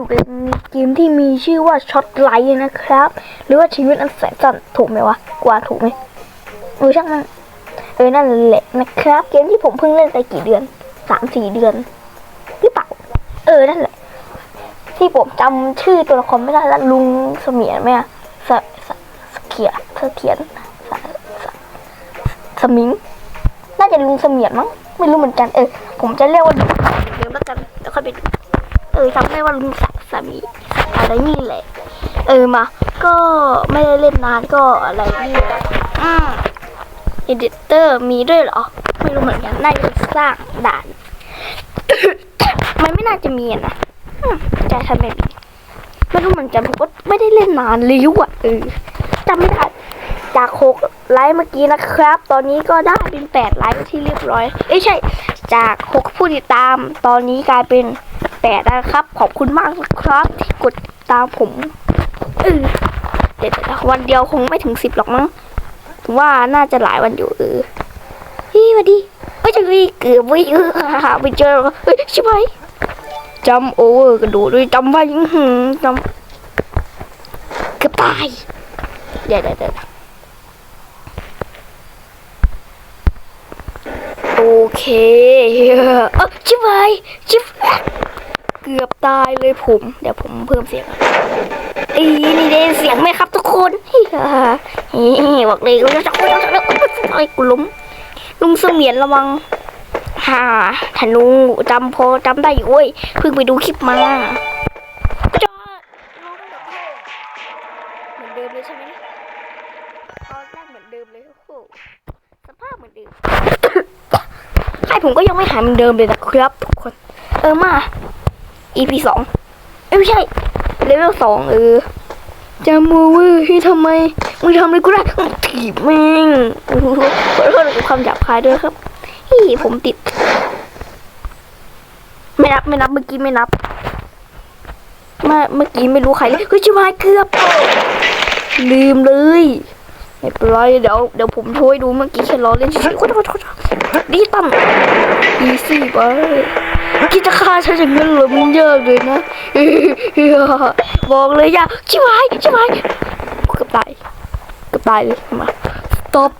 อยู่ในเกมที่มีชื่อว่าช็อตไลท์นะครับ หรือว่าชีวิตอันแสนสั้นถูกไหมวะกว่าถูกไหมเออช่างมันเออนั่นแหละนะครับ เกมที่ผมเพิ่งเล่นไปกี่เดือนสามสี่เดือนหรือเปล่าเออนั่นแหละ ที่ผมจำชื่อตัวละครไม่ได้แล้วลุงเสมียนไหมอะสสสเขียเสถียรสสสมิงน่าจะลุงเสมียนมั้งไม่รู้เหมือนกันเออผมจะเรียกว่าลุงเดี๋ยวแล้วกันเดี๋ยวค่อยไปดู ออจำได้ว่าลุงสสามีอะไรนี่แหละ เออมา ก็ไม่ได้เล่นนานก็อะไรนี่แหละอืมเอดิเตอร์มีด้วยเหรอ ไม่รู้เหมือนกันน่าจะสร้างด่าน มันไม่น่าจะมีอะนะใจทำไม่มีไม่รู้เหมือนกันผมก็ไม่ได้เล่นนานเลยว่ะเออจำไม่ได้จากหกไลค์เมื่อกี้นะครับ ตอนนี้ก็ได้เป็นแปดไลค์ที่เรียบร้อย เอ้ยใช่ จากหกผู้ติดตาม ตอนนี้กลายเป็น แปดนะครับ ขอบคุณมากนะครับที่กดติดตามผมเออเดี๋ยววันเดียวคงไม่ถึงสิบหรอกมั้งว่าน่าจะหลายวันอยู่เออพี่สวัสดีเอ้ยจะมีเกือบไม่เออหาไม่เจอเฮ้ยใช่ไหมจำโอเวอร์กระโดดด้วยจำไว้อื้อหือจำเกือบตายเดี๋ยวเดี๋ยวเดี๋ยวโอเคเออชิบหายชิบ เกือบตายเลยผม เดี๋ยวผมเพิ่มเสียงอีนี่ได้เสียงไหมครับทุกคนเฮ้ยเฮ้ยบอกเลยว่าจะไอ้กูล้มลุงเสมียนระวังฮ่าธนูจำพอจำได้อยู่เว้ยเพิ่งไปดูคลิปมาจอดเหมือนเดิมเลยใช่ไหมตอนแรกเหมือนเดิมเลยโอ้โหสภาพเหมือนเดิมใช่ผมก็ยังไม่หายเหมือนเดิมเลยนะครับทุกคน เออมา EP สองเอ้ยไม่ใช่เลเวลสองเออจำมือเว้ยที่ทำไมมึงทำอะไรกูได้ถีบแม่งโอ้โหขอโทษกับความหยาบคายด้วยครับพี่ผมติด ไม่นับไม่นับเมื่อกี้ไม่นับเมื่อเมื่อกี้ไม่รู้ใครเฮ้ยชิวายเกือบลืมเลยไม่เป็นไรเดี๋ยวเดี๋ยวผมช่วยดูเมื่อกี้แค่ล้อเล่นเฉยๆดีตั้มอีซี่ไป คิดจะฆ่าฉันอย่างนั้นเหรอมันยากเลยนะบอกเลยอย่าชิวายชิวายเกือบตายเกือบตายเลยมา stop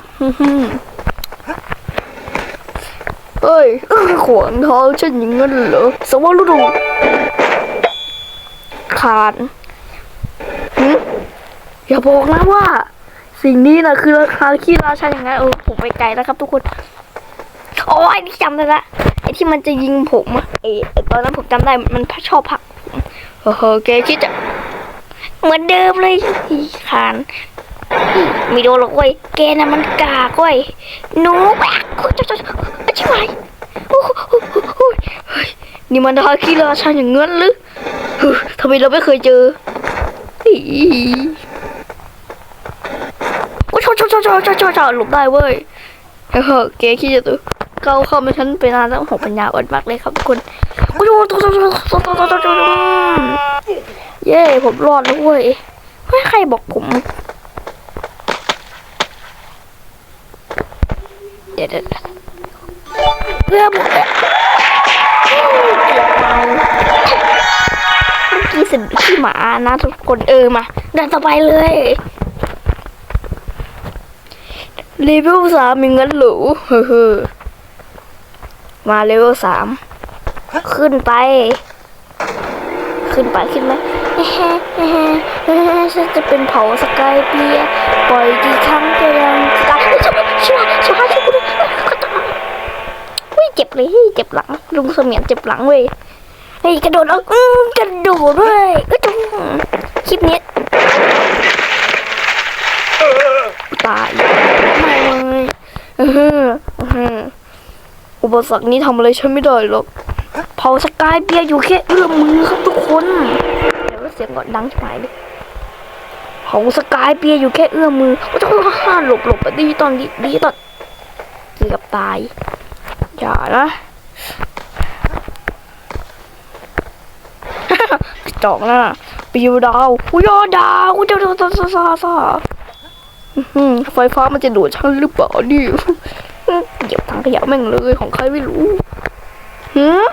เอ้ยเอ้ยขวางทางฉันอย่างนั้นเหรอสวัสดีดูขานอย่าบอกนะว่า สิ่งนี้นะคือราคาขี้ราชาอย่างนั้นเออผมไปไกลแล้วครับทุกคน โอ้ยนี่จำได้ละไอ้ที่มันจะยิงผมอะเอตอนนั้นผมจำได้มันชอบผักผมเฮ้อแกคิดจะเหมือนเดิมเลยอีขานม่โดนหรอกเว้ยแกน่ะมันกากเว้ยหนูแบกโอ้ยจะจะชิบหายโอ้โหโอ้โหโอ้ยนี่มันทาคีราชาอย่างเงั้นหรือทำไมเราไม่เคยเจออีโอ้ยชอชอชอชอชอชอชอหลบได้เว้ยเฮ้ยแกคิดจะตัว เขาเข้ามาชั้นไปนานแล้วผมปัญญาอดมากเลยครับทุกคนโอ้ยตุ๊กตุ๊กตุ๊กตุ๊ตุ๊ตเย้ผมรอดแล้วเว้ยไม่ใครบอกผมเดี๋ยวเพื่อบุกเมื่อกี้สิขี้หมานะทุกคนเออมาเดินต่อไปเลยรีวิวสามีเงินหรูเฮ้อ มาเลเวลสามขึ้นไป ขึ้นไปขึ้นไหมเฮ้เฮ้เฮ้ฉันจะเป็นเผาสกายเปียปล่อยกี่ครั้งก็ยังสกายช่วยช่วยช่วยช่วยกูด้วยเฮ้ยเจ็บเลยเฮ้ยเจ็บหลังลุงเสมียนเจ็บหลังเว้ยเฮ้ยกระโดดแล้วอืมกระโดดด้วยก็จุ๊คลิปนี้ตายไม่เลยเออเออ อุปสรรคนี้ทำอะไรฉันไม่ได้หรอกเผาสกายเบียอยู่แค่เอื้อมมือครับทุกคนเดี๋ยวเสียงก่อนดังชิบหายเลยเผาสกายเบียอยู่แค่เอื้อมมือก็จะห้าหลบหลบไปดีตอนดีดีตอนเกือบตายอย่านะจอกนะปิวดาวอุยดาวอุยดาวดาวดาวดาวดาวอื้อหือไฟฟ้ามันจะดูดฉันหรือเปล่าดิ งขยะแม่งเลยของใครไม่รู้หืม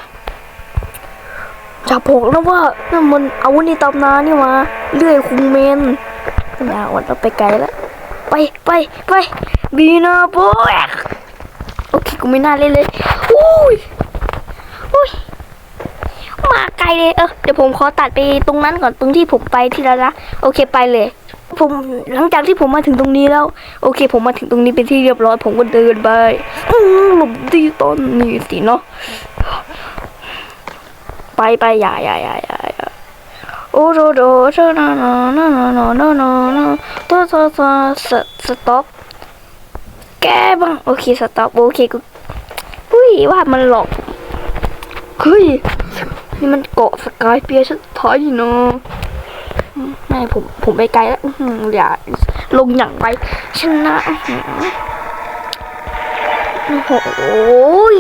จะบอกนะว่านั่นมันอาวุธในตำนานนี่มาเลื่อยคุงเมนน่าวันเราไปไกลแล้ว ไปไปไปบีนาโบกโอเคกูไม่น่าเล่นเลยอุ้ยอุ้ยมาไกลเลยเออเดี๋ยวผมขอตัดไปตรงนั้นก่อนตรงที่ผมไปที่แล้วนะโอเคไปเลย ผมหลังจากที่ผมมาถึงตรงนี้แล้ว โอเค ผมมาถึงตรงนี้เป็นที่เรียบร้อย ผมก็เดินไปหลบดีตอนนี้สิเนาะไปไปอย่าอย่าอย่าอย่าอย่าโอ้โดโดโดนนนนนนนนตัวตัวตัวสสต็อปแกบ้างโอเคสต็อปโอเคกูอุ้ยว่ามันหลอกเฮ้ยนี่มันเกาะสกายเปียชัดท้ายเนาะ ไม่ผมผมไปไกลแล้วอือหืออย่าลงอย่างไรชนะโอ้โห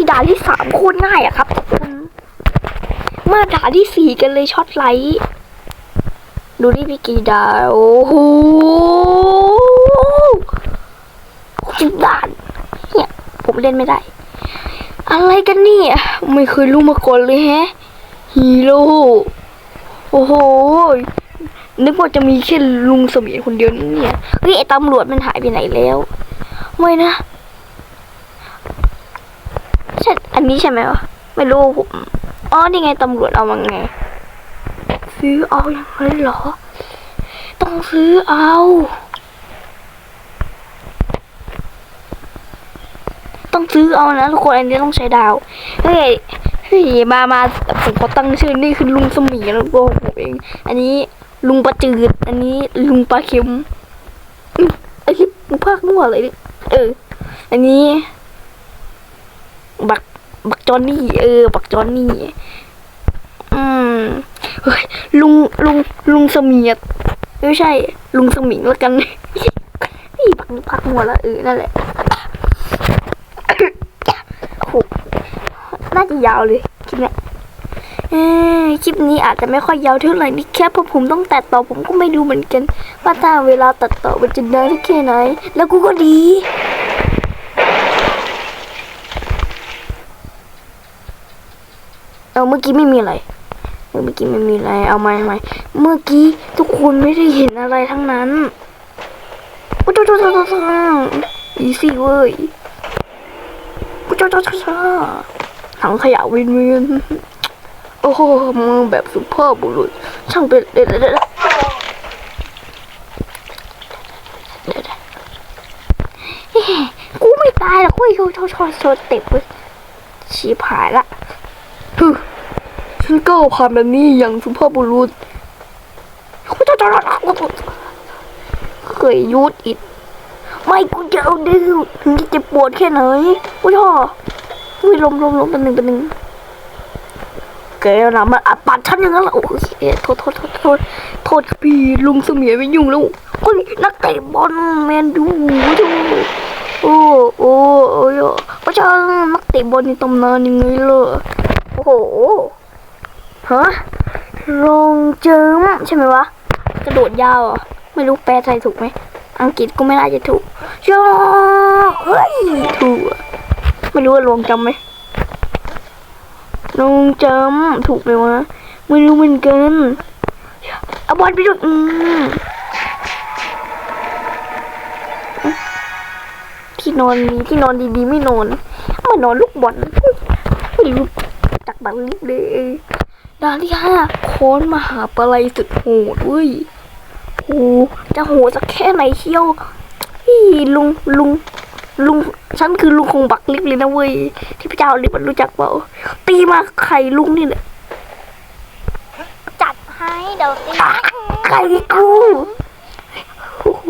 ด่าที่สามโคตรง่ายอะครับทุกคนมาด่าที่สี่กันเลยช็อตไลท์ดูที่พี่กีดาโอ้โหสิบด่านเนี่ยผมเล่นไม่ได้ อะไรกันเนี่ย ไม่เคยรู้มาก่อนเลยแฮะฮีโร่โอ้โห นึกว่าจะมีแค่ลุงเสมียนคนเดียวนี่เนี่ยเฮ้ยไอตำรวจมันหายไปไหนแล้วไม่นะใช่อันนี้ใช่ไหมวะไม่รู้ผมอ๋อนี่ไงตำรวจเอามาไง ซื้อเอาอย่างไรเหรอ ต้องซื้อเอาต้องซื้อเอานะทุกคนอันนี้ต้องใช้ดาว เฮ้ยเฮ้ยมามาผมขอตั้งชื่อนี่คือลุงสมียนแล้วก็ผมเอง อันนี้ ลุงปลาจืด อันนี้ลุงปลาเค็มอืมไอ้ที่มึงพากมั่วเลยดิเออ อันนี้ บักบักจอนนี่ เออ บักจอนนี่ อืมเฮ้ยลุงลุงลุงเสมียดไม่ใช่ ลุงสมิงแล้วกันนี่พักพักมัวแล้วเออนั่นแหละโอ้โหน่าจะยาวเลยคลิปเนี้ยเอ้ย คลิปนี้อาจจะไม่ค่อยยาวเท่าไหร่นี่แค่พราะผมต้องตัดต่อผมก็ไม่รู้เหมือนกัน ว่าถ้าเวลาตัดต่อมันจะนานแค่ไหน แล้วกูก็ดีเอาเมื่อกี้ไม่มีอะไรเเมื่อกี้ไม่มีอะไร เอาไหมไหมเมื่อกี้ทุกคนไม่ได้เห็นอะไรทั้งนั้นโอ้โหโอ้โหโอ้โหอีซี่เว้ยโอ้โหโอ้โหโอ้โหถังขยะวินวิน อ้โหมือแบบสุภาพบุรุษ ช่างเป็นเด็ดเด็ดเด็ดเฮ้ยกูไม่ตายหรอกเว้ยโชว์โชว์โชว์โชว์เต็บเว้ยชีพายละฮึฉันก็ผ่านแบบนี้อย่างสุภาพบุรุษเคยยุดอิดไม่กูจะเอาดื้อถึงจะเจ็บปวดแค่ไหนกูชอบอุ้ยลมลมลมเป็นหนึ่งเป็นหนึ่ง แกนะมันอัดปัดฉันอย่างนั้นเหรอโอ้ยเอ๊ะโทษโทษโทษโทษโทษพี่ลุงเสมียไม่ยุ่งแล้วเฮ้ยนักเตะบอลแมนดูดูโอ้โอ้โอ้ยเพราะฉะนั้นนักเตะบอลในตำนานยังไงล่ะโอ้โหฮะลงเจิมใช่ไหมวะกระโดดยาวอะไม่รู้แปลไทยถูกไหมอังกฤษก็ไม่น่าจะถูกชอเฮ้ยถูกไม่รู้ว่าลงจำไหม ลงจำถูกไหมวะไม่รู้เหมือนกันเอาบอลไปดูอืมที่นอนมีที่นอนดีๆไม่นอนมานอนลูกบอลไม่รู้จักบังลิบเลยด่านที่ห้าค้นมหาปลัยสุดโหดเว้ยโอ้จะโหดสักแค่ไหนเชี่ยวพี่ลุงลุง ลุงฉันคือลุงคงบักลิบเลยนะเว้ยที่พระเจ้าลิบมันรู้จักเปล่าตีมาไข่ลุงนี่แหละจัดให้เดี๋ยวตีไข่กูโอ้โห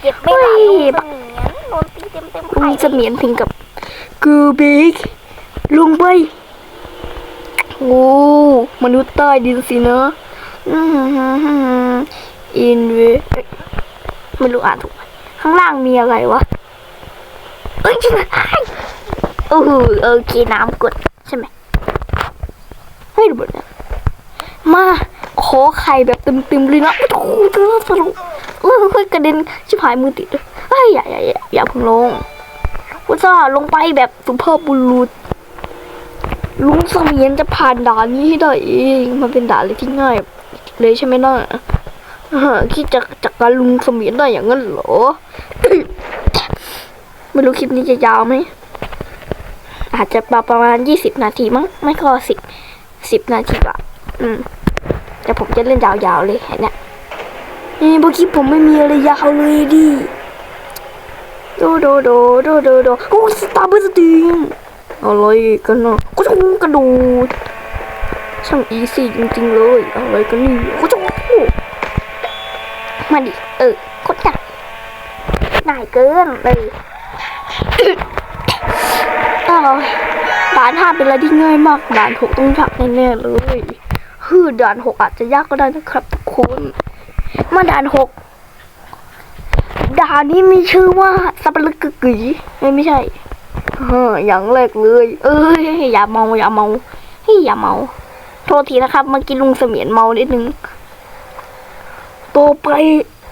เจ็บไม่หลายลูกเสมียนโดนตีเต็มเต็มลุไข่งเสมียนถึงกับกูบิ๊กลุงไปโอ้มนุษย์ใต้ดินสินะอืมอินเวไม่รู้อ่านถูกไหมข้างล่างมีอะไรวะ เอ้ยโอ้โหโอเคน้ำกดใช่ไหมให้ดูบนะมาขอไข่แบบเต็มๆเลยนะโอ้โหเธอสรุปเออค่อยกระเด็นชิบหายมือติดเลยเฮ้ยอย่าอย่าอย่าอย่าเพิ่งลงพุทธาลงไปแบบสุภาพบุรุษลุงสมียนจะผ่านด่านนี้ให้ได้เองมันเป็นด่านเลยที่ง่าย เลยใช่ไหมน่ะอ่าคิดจะจัดการลุงสมียนได้อย่างนั้นเหรอ ไม่รู้คลิปนี้จะยาวไหม อาจจะประมาณยี่สิบนาทีมั้ง ไม่ก็สิบสิบนาทีอะอืม แต่ผมจะเล่นยาวๆเลยเห็นเนี่ยนี่เมื่อกี้ผมไม่มีอะไรยาวเลยดิโดโดโดโดโดโดโอ้สตาร์เบอร์สตีมอะไรกันเนาะก็จะกระโดดช่างอีซี่จริงๆเลยอะไรกันนี่ก็จะมาดิ เออโคตรง่ายง่ายเกินเลย ด่านห้าเป็นอะไรที่ง่ายมากด่านหกต้องยากแน่ๆเลยคือด่านหกอาจจะยากก็ได้นะครับทุกคนมาด่านหกด่านนี้มีชื่อว่าสับปะรดกึกกึ๋ยไม่ใช่เอออย่างแรกเลย เอ้ยอย่าเมาอย่าเมาเฮ้ยอย่าเมา โทษทีนะครับเมื่อกี้ลุงเสมียนเมานิดนึงต่อไป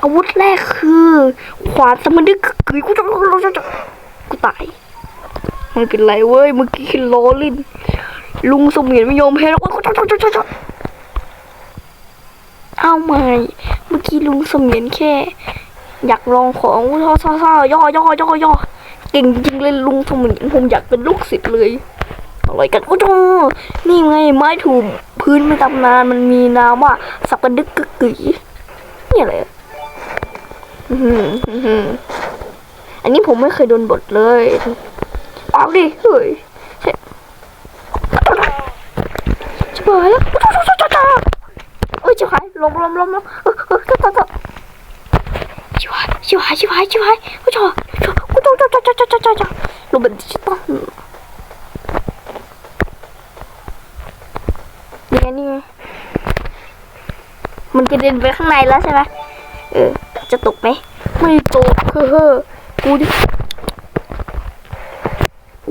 อาวุธแรกคือ ขวานสมดึกกึกกึ๋ยกูจะกูตาย ไม่เป็นไรเว้ยเมื่อกี้แค่ล้อล่นลุงสมียนไม่ยอมแพ้แล้วโอ๊ยจ๊ะจ๊ะจ๊ะจ๊ะเอาใหม่เมื่อกี้ลุงสมียนแค่ อยากลองของซ่อซ่อซ่อย่อย่อย่อย่อเก่งจริงเลยลุงสมียนผมอยากเป็นลูกศิษย์เลยอะไรกันโอ้โหนี่ไงไม้ถูกพื้นไม่ตำนานมันมีนามว่าสับกระดึกกึกกึ๋ยนี่อะไรอันนี้ผมไม่เคยโดนบทเลย ออกดิเฮ้ยจะเปิดแล้วจ้าจ้าจ้าเอ้ยชิบหายลมลมลมลมเออเออจ้าจ้าจ้าชิบหายชิบหายชิบหายชิบหายกูจ้ากูจ้าจ้าจ้าจ้าจ้าจ้าจ้าลมเป็นดิจิตอลนี่ไงนี่ไงมันจะเดินไปข้างในแล้วใช่ไหมเออจะตกไหมไม่ตกเฮ้อกูดิ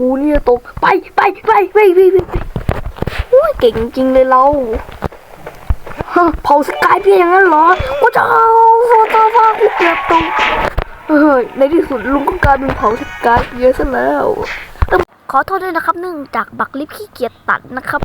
กูเนี่ยตกไปไปไปไปไปไปโอ้ยเก่งจริงเลยเราฮะเผาสกายเพียงอย่างนั้นเหรอกูจะเอาโฟโต้ฟ้ากูเกือบตกเฮ้ยในที่สุดลุงก็กลายเป็นเผาสกายเพียซะแล้วเอิ่มขอโทษด้วยนะครับเนื่องจากบักลิฟขี้เกียจตัดนะครับ